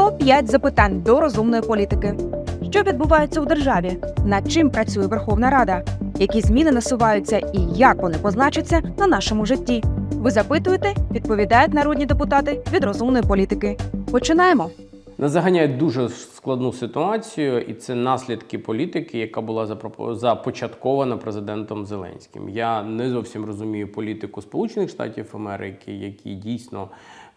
105 запитань до розумної політики. Що відбувається у державі? Над чим працює Верховна Рада? Які зміни насуваються і як вони позначаться на нашому житті? Ви запитуєте, відповідають народні депутати від розумної політики. Починаємо. Нас заганяють дуже складну ситуацію, і це наслідки політики, яка була започаткована президентом Зеленським. Я не зовсім розумію політику Сполучених Штатів Америки, які дійсно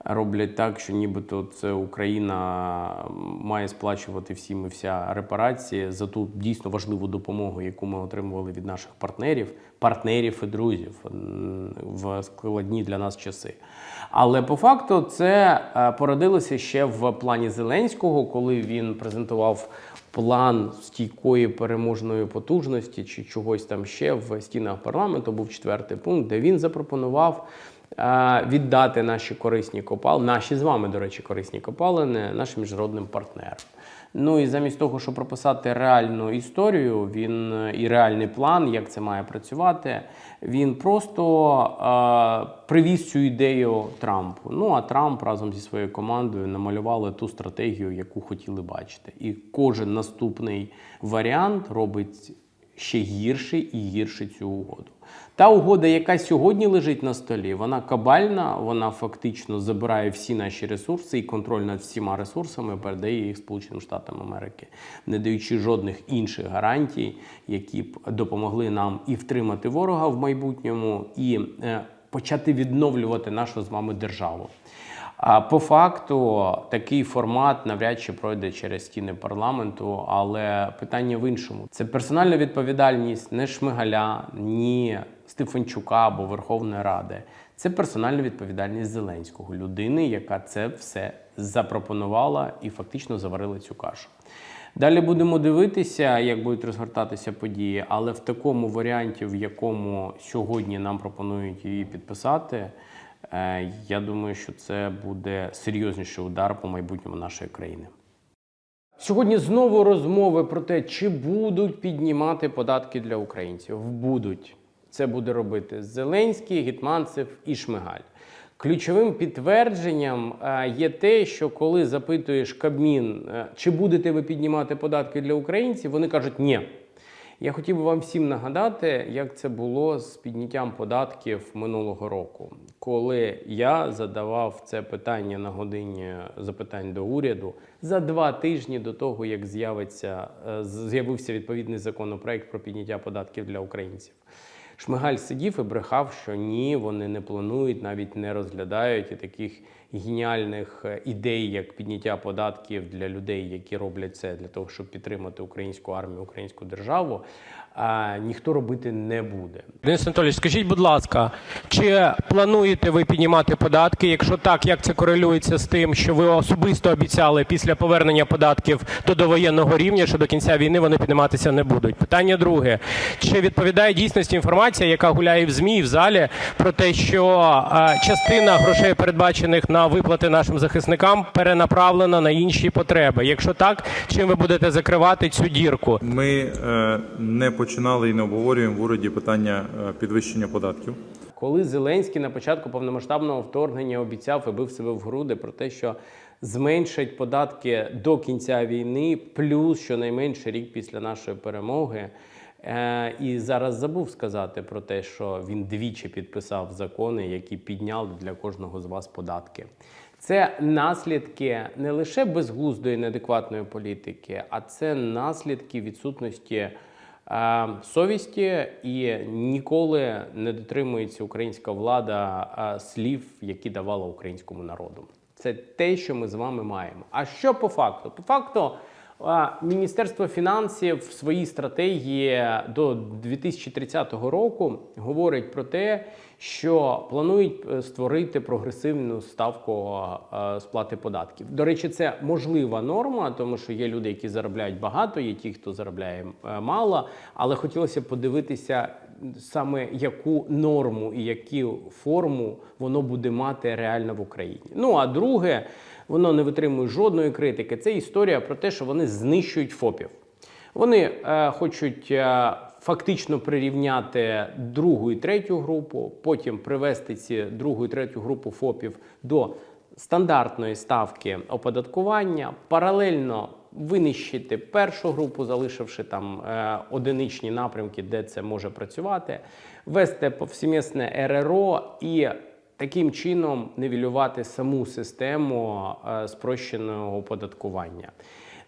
роблять так, що нібито це Україна має сплачувати всім і вся репарації за ту дійсно важливу допомогу, яку ми отримували від наших партнерів, партнерів і друзів в складні для нас часи. Але по факту це е, породилося ще в плані Зеленського, коли він презентував план стійкої переможної потужності чи чогось там ще в стінах парламенту. Був четвертий пункт, де він запропонував е, віддати наші корисні копалини, наші з вами, до речі, корисні копалини нашим міжнародним партнерам. Ну і замість того, щоб прописати реальну історію, він е, і реальний план, як це має працювати, він просто е, привіз цю ідею Трампу. Ну а Трамп разом зі своєю командою намалювали ту стратегію, яку хотіли бачити. І кожен наступний варіант робить ще гірше і гірше цю угоду. Та угода, яка сьогодні лежить на столі, вона кабальна, вона фактично забирає всі наші ресурси і контроль над всіма ресурсами передає їх Сполученим Штатам Америки, не даючи жодних інших гарантій, які б допомогли нам і втримати ворога в майбутньому, і е, почати відновлювати нашу з вами державу. А по факту такий формат навряд чи пройде через стіни парламенту, але питання в іншому: це персональна відповідальність не Шмигаля, ні Стефанчука або Верховної Ради. Це персональна відповідальність Зеленського, людини, яка це все запропонувала і фактично заварила цю кашу. Далі будемо дивитися, як будуть розгортатися події, але в такому варіанті, в якому сьогодні нам пропонують її підписати. Е, Я думаю, що це буде серйозніший удар по майбутньому нашої країни. Сьогодні знову розмови про те, чи будуть піднімати податки для українців. Будуть. Це буде робити Зеленський, Гетманцев і Шмигаль. Ключовим підтвердженням е, є те, що коли запитуєш Кабмін, е, чи будете ви піднімати податки для українців, вони кажуть ні. Я хотів би вам всім нагадати, як це було з підняттям податків минулого року, коли я задавав це питання на годині запитань до уряду за два тижні до того, як з'явиться е, з'явився відповідний законопроект про підняття податків для українців. Шмигаль сидів і брехав, що ні, вони не планують, навіть не розглядають і таких геніальних е, ідей, як підняття податків для людей, які роблять це для того, щоб підтримати українську армію, українську державу. А ніхто робити не буде. Денис Анатолійович, скажіть, будь ласка, чи плануєте ви піднімати податки? Якщо так, як це корелюється з тим, що ви особисто обіцяли після повернення податків до довоєнного рівня, що до кінця війни вони підніматися не будуть? Питання друге: чи відповідає дійсності інформація, яка гуляє в змі і в залі, про те, що е, частина грошей, передбачених на виплати нашим захисникам, перенаправлена на інші потреби? Якщо так, чим ви будете закривати цю дірку? Ми е, не починали і не обговорюємо в уряді питання е, підвищення податків. Коли Зеленський на початку повномасштабного вторгнення обіцяв і бив себе в груди про те, що зменшать податки до кінця війни, плюс щонайменше рік після нашої перемоги. Е, І зараз забув сказати про те, що він двічі підписав закони, які підняли для кожного з вас податки. Це наслідки не лише безглуздої неадекватної політики, а це наслідки відсутності е, совісті і ніколи не дотримується українська влада е, слів, які давала українському народу. Це те, що ми з вами маємо. А що по факту? По факту. Міністерство фінансів в своїй стратегії до 2030 року говорить про те, що планують е, створити прогресивну ставку е, сплати податків. До речі, це можлива норма, тому що є люди, які заробляють багато, є ті, хто заробляє е, мало. Але хотілося подивитися саме яку норму і яку форму воно буде мати реально в Україні. Ну а друге, воно не витримує жодної критики. Це історія про те, що вони знищують ФОПів. Вони е, хочуть е, фактично прирівняти другу і третю групу, потім привести ці другу і третю групу ФОПів до стандартної ставки оподаткування, паралельно винищити першу групу, залишивши там е, одиничні напрямки, де це може працювати, вести повсімісне РРО і таким чином нівелювати саму систему е, спрощеного оподаткування.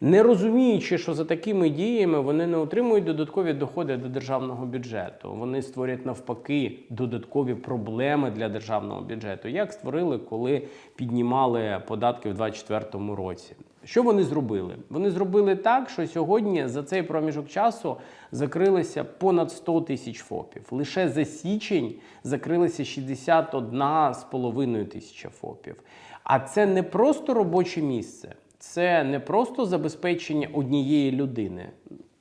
Не розуміючи, що за такими діями вони не отримують додаткові доходи до державного бюджету. Вони створять навпаки додаткові проблеми для державного бюджету, як створили, коли піднімали податки в 2024 році. Що вони зробили? Вони зробили так, що сьогодні за цей проміжок часу закрилися понад 100 тисяч ФОПів. Лише за січень закрилися 61,5 тисяча ФОПів. А це не просто робоче місце, це не просто забезпечення однієї людини.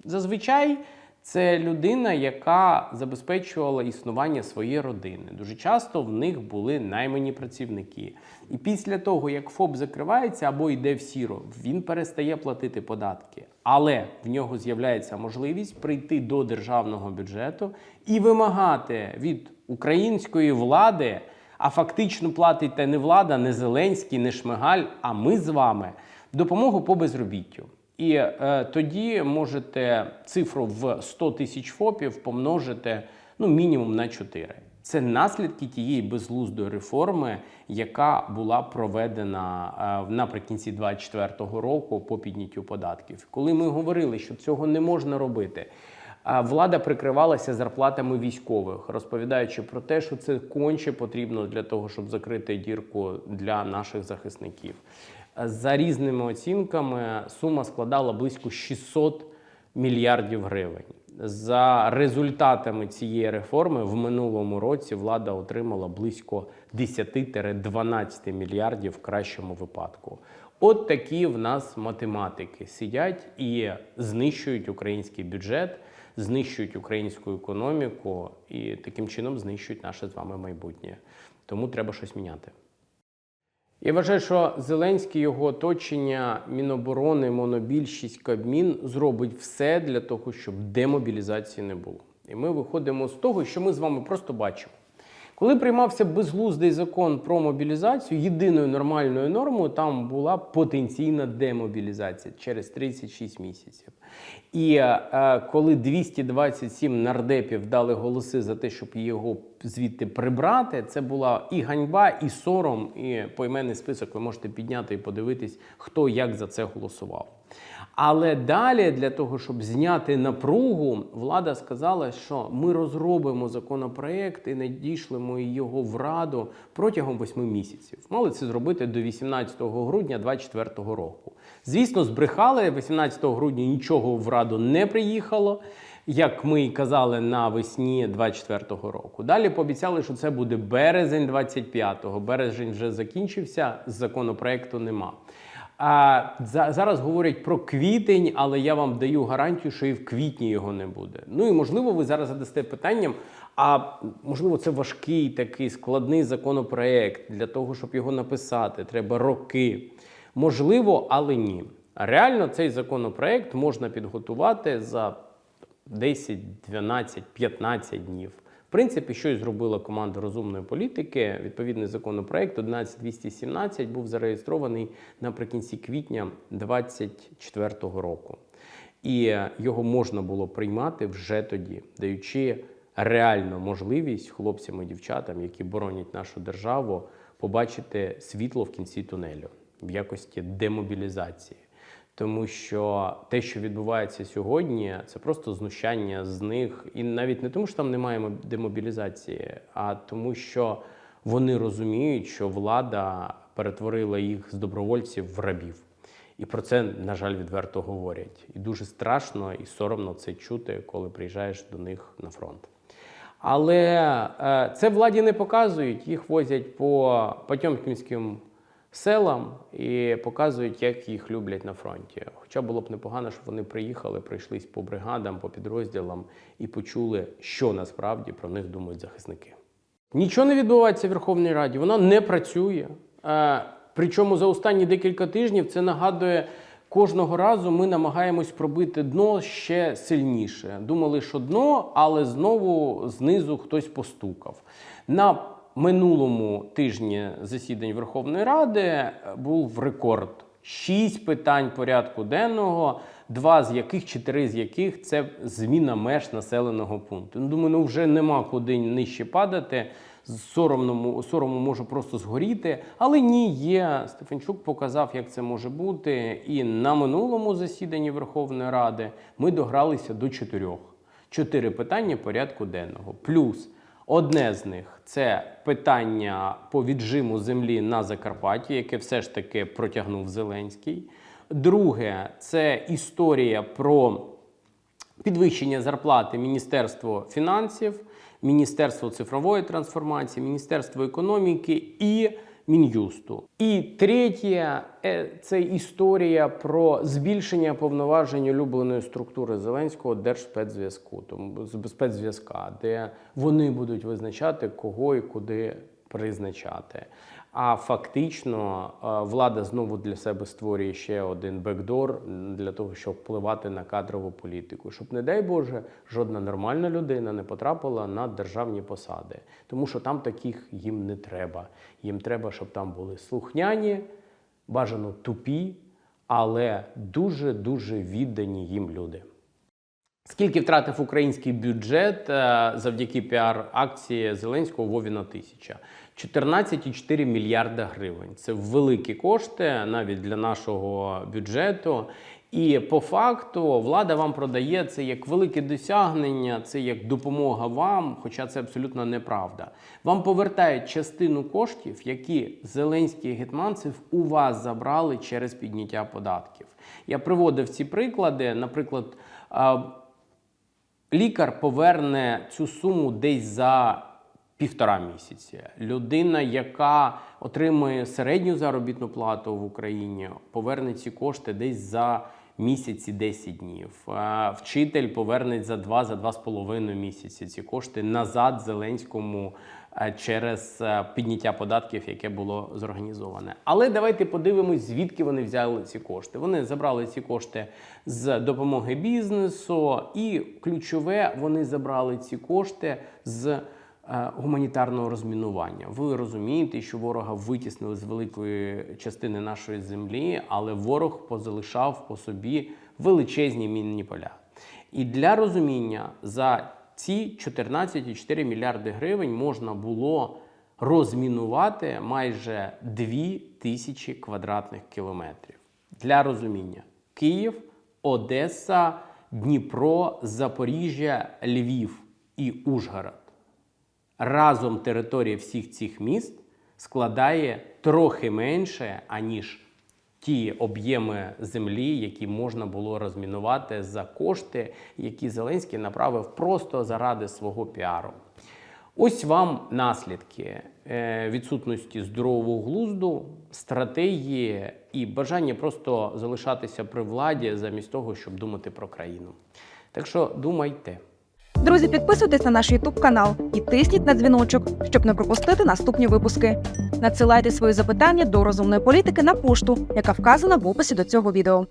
Зазвичай це людина, яка забезпечувала існування своєї родини. Дуже часто в них були наймані працівники. І після того, як ФОП закривається або йде в сіро, він перестає платити податки. Але в нього з'являється можливість прийти до державного бюджету і вимагати від української влади, а фактично платить та не влада, не Зеленський, не Шмигаль, а ми з вами допомогу по безробіттю. І е, тоді можете цифру в 100 тисяч ФОПів помножити ну, мінімум на 4. Це наслідки тієї безглуздої реформи, яка була проведена е, наприкінці 2024 року по підняттю податків. Коли ми говорили, що цього не можна робити, а Влада прикривалася зарплатами військових, розповідаючи про те, що це конче потрібно для того, щоб закрити дірку для наших захисників. За різними оцінками сума складала близько 600 мільярдів гривень. За результатами цієї реформи в минулому році влада отримала близько 10-12 мільярдів в кращому випадку. От такі в нас математики сидять і знищують український бюджет, знищують українську економіку і таким чином знищують наше з вами майбутнє. Тому треба щось міняти. Я вважаю, що Зеленський, його оточення, Міноборони, монобільшість, Кабмін зробить все для того, щоб демобілізації не було. І ми виходимо з того, що ми з вами просто бачимо. Коли приймався безглуздий закон про мобілізацію, єдиною нормальною нормою там була потенційна демобілізація через 36 місяців. І е, коли 227 нардепів дали голоси за те, щоб його звідти прибрати, це була і ганьба, і сором, і поіменний список ви можете підняти і подивитись, хто як за це голосував. Але далі для того, щоб зняти напругу, влада сказала, що ми розробимо законопроект і надішлемо його в раду протягом восьми місяців. Мали це зробити до 18 грудня 2024 року. Звісно, збрехали 18 грудня нічого в раду не приїхало. Як ми й казали навесні 24-го року. Далі пообіцяли, що це буде березень 25-го. Березень вже закінчився, законопроекту нема. А за- зараз говорять про квітень, але я вам даю гарантію, що і в квітні його не буде. Ну і можливо, ви зараз задасте питанням. А можливо, це важкий такий складний законопроект для того, щоб його написати. Треба роки. Можливо, але ні. Реально, цей законопроект можна підготувати за 10, 12, 15 днів. Принципі, що і зробила команда розумної політики. Відповідний законопроект 11217 був зареєстрований наприкінці квітня 2024 року. І його можна було приймати вже тоді, даючи реальну можливість хлопцям і дівчатам, які боронять нашу державу, побачити світло в кінці тунелю в якості демобілізації. Тому що те, що відбувається сьогодні, це просто знущання з них. І навіть не тому, що там немає демобілізації, а тому, що вони розуміють, що влада перетворила їх з добровольців в рабів. І про це, на жаль, відверто говорять. І дуже страшно і соромно це чути, коли приїжджаєш до них на фронт. Але е, це владі не показують, їх возять по Потьомкінським селам і показують, як їх люблять на фронті. Хоча було б непогано, щоб вони приїхали, пройшлись по бригадам, по підрозділам і почули, що насправді про них думають захисники. Нічого не відбувається в Верховній Раді, вона не працює. Причому за останні декілька тижнів це нагадує. Кожного разу ми намагаємось пробити дно ще сильніше. Думали, що дно, але знову знизу хтось постукав. На минулому тижні засідань Верховної Ради е, був рекорд. Шість питань порядку денного, два з яких чи три з яких це зміна меж населеного пункту. Ну, думаю, ну вже нема куди нижче падати. З Соромному сорому може просто згоріти, але ні, є. Стефанчук показав, як це може бути. І на минулому засіданні Верховної Ради ми догралися до чотирьох. Чотири питання порядку денного. Плюс одне з них це питання по віджиму землі на Закарпатті, яке все ж таки протягнув Зеленський. Друге це історія про підвищення зарплати Міністерство фінансів, Міністерство цифрової трансформації, Міністерство економіки і Мін'юсту. І третє е, це історія про збільшення повноважень улюбленої структури Зеленського Держспецзв'язку, тому спецзв'язка, де вони будуть визначати, кого і куди призначати. А фактично е, влада знову для себе створює ще один бекдор для того, щоб впливати на кадрову політику, щоб, не дай Боже, жодна нормальна людина не потрапила на державні посади, тому що там таких їм не треба. Їм треба, щоб там були слухняні, бажано тупі, але дуже дуже віддані їм люди. Скільки втратив український бюджет е, завдяки піар-акції Зеленського Вовіна тисяча? 14,4 мільярда гривень. Це великі кошти навіть для нашого бюджету. І по факту влада вам продає це як велике досягнення, це як допомога вам, хоча це абсолютно неправда. Вам повертають частину коштів, які зеленські гетманців у вас забрали через підняття податків. Я приводив ці приклади. Наприклад, а, лікар поверне цю суму десь за півтора місяці. Людина, яка отримує середню заробітну плату в Україні, поверне ці кошти десь за місяці 10 днів. Е, Вчитель поверне за два за місяці ці кошти назад Зеленському через е, підняття податків, яке було зорганізоване. Але давайте подивимось, звідки вони взяли ці кошти. Вони забрали ці кошти з допомоги бізнесу, і ключове, вони забрали ці кошти з е, гуманітарного розмінування. Ви розумієте, що ворога витіснили з великої частини нашої землі, але ворог позалишав по собі величезні мінні поля. І для розуміння за ці 14,4 мільярди гривень можна було розмінувати майже 2 тисячі квадратних кілометрів. Для розуміння: Київ, Одеса, Дніпро, Запоріжжя, Львів і Ужгород. Разом територія всіх цих міст складає трохи менше, аніж ті об'єми землі, які можна було розмінувати за кошти, які Зеленський направив просто заради свого піару. Ось вам наслідки е, відсутності здорового глузду, стратегії і бажання просто залишатися при владі замість того, щоб думати про країну. Так що думайте. Друзі, підписуйтесь на наш YouTube канал і тисніть на дзвіночок, щоб не пропустити наступні випуски. Надсилайте свої запитання до розумної політики на пошту, яка вказана в описі до цього відео.